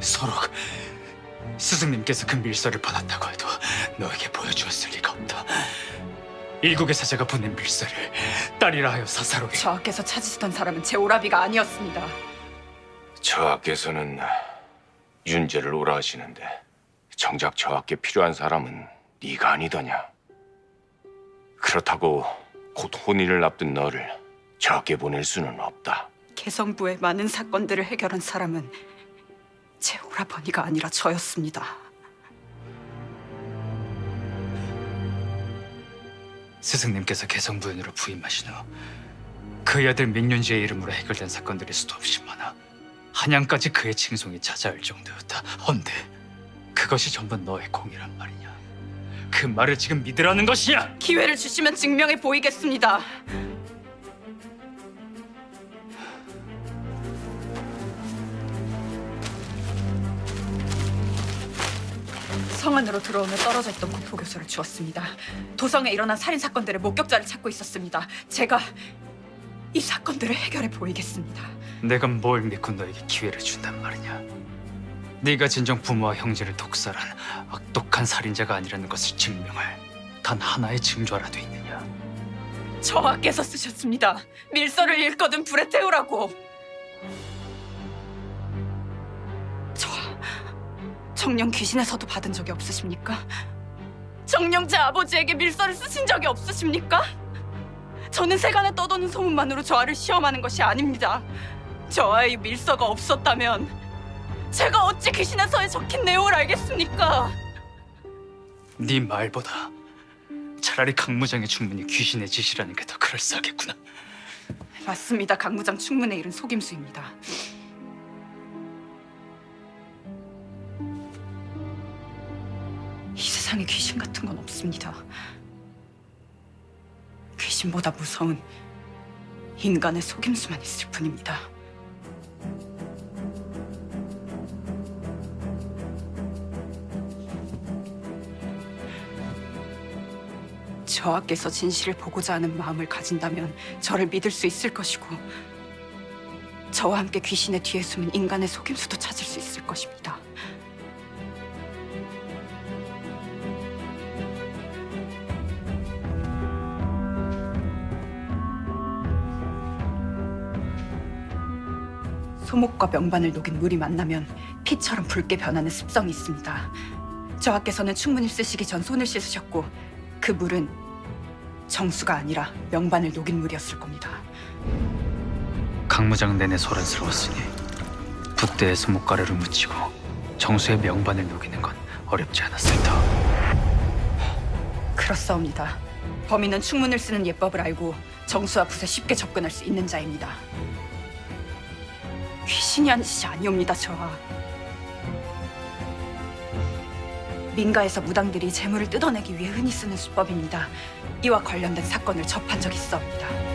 서로 스승님께서 그 밀서를 받았다고 해도 너에게 보여주었을 리가 없다. 일국의 사자가 보낸 밀서를 딸이라 하여 사사로이 저하께서 찾으시던 사람은 제 오라비가 아니었습니다. 저하께서는 윤재를 오라 하시는데 정작 저하께 필요한 사람은 네가 아니더냐? 그렇다고 곧 혼인을 앞둔 너를 저하께 보낼 수는 없다. 개성부의 많은 사건들을 해결한 사람은 제 오라버니가 아니라 저였습니다. 스승님께서 개성부인으로 부임하신 후 그의 아들 민윤지의 이름으로 해결된 사건들이 수도 없이 많아 한양까지 그의 칭송이 찾아올 정도였다. 헌데 그것이 전부 너의 공이란 말이냐? 그 말을 지금 믿으라는 것이야. 기회를 주시면 증명해 보이겠습니다. 성 안으로 들어오며 떨어져 있던 구포 교수를 주었습니다. 도성에 일어난 살인 사건들의 목격자를 찾고 있었습니다. 제가 이 사건들을 해결해 보이겠습니다. 내가 뭘 믿고 너에게 기회를 준단 말이냐? 네가 진정 부모와 형제를 독살한 악독한 살인자가 아니라는 것을 증명할 단 하나의 증조라도 있느냐? 저하께서 쓰셨습니다. 밀서를 읽거든 불에 태우라고. 정령 귀신에서도 받은 적이 없으십니까? 정령제 아버지에게 밀서를 쓰신 적이 없으십니까? 저는 세간에 떠도는 소문만으로 저하를 시험하는 것이 아닙니다. 저하의 밀서가 없었다면 제가 어찌 귀신에서에 적힌 내용을 알겠습니까? 네 말보다 차라리 강무장의 충분히 귀신의 짓이라는 게 더 그럴싸하겠구나. 맞습니다. 강무장 충문에 이른 속임수입니다. 이 세상에 귀신 같은 건 없습니다. 귀신보다 무서운 인간의 속임수만 있을 뿐입니다. 저하께서 진실을 보고자 하는 마음을 가진다면 저를 믿을 수 있을 것이고 저와 함께 귀신의 뒤에 숨은 인간의 속임수도 찾을 수 있을 것입니다. 소목과 명반을 녹인 물이 만나면 피처럼 붉게 변하는 습성이 있습니다. 저하께서는 충분히 쓰시기 전 손을 씻으셨고 그 물은 정수가 아니라 명반을 녹인 물이었을 겁니다. 강무장 내내 소란스러웠으니 붓대에 소목가루를 묻히고 정수의 명반을 녹이는 건 어렵지 않았을 터. 그렇사옵니다. 범인은 충문을 쓰는 예법을 알고 정수와 붓에 쉽게 접근할 수 있는 자입니다. 귀신이 한 짓이 아니옵니다, 저하. 민가에서 무당들이 재물을 뜯어내기 위해 흔히 쓰는 수법입니다. 이와 관련된 사건을 접한 적이 있사옵니다.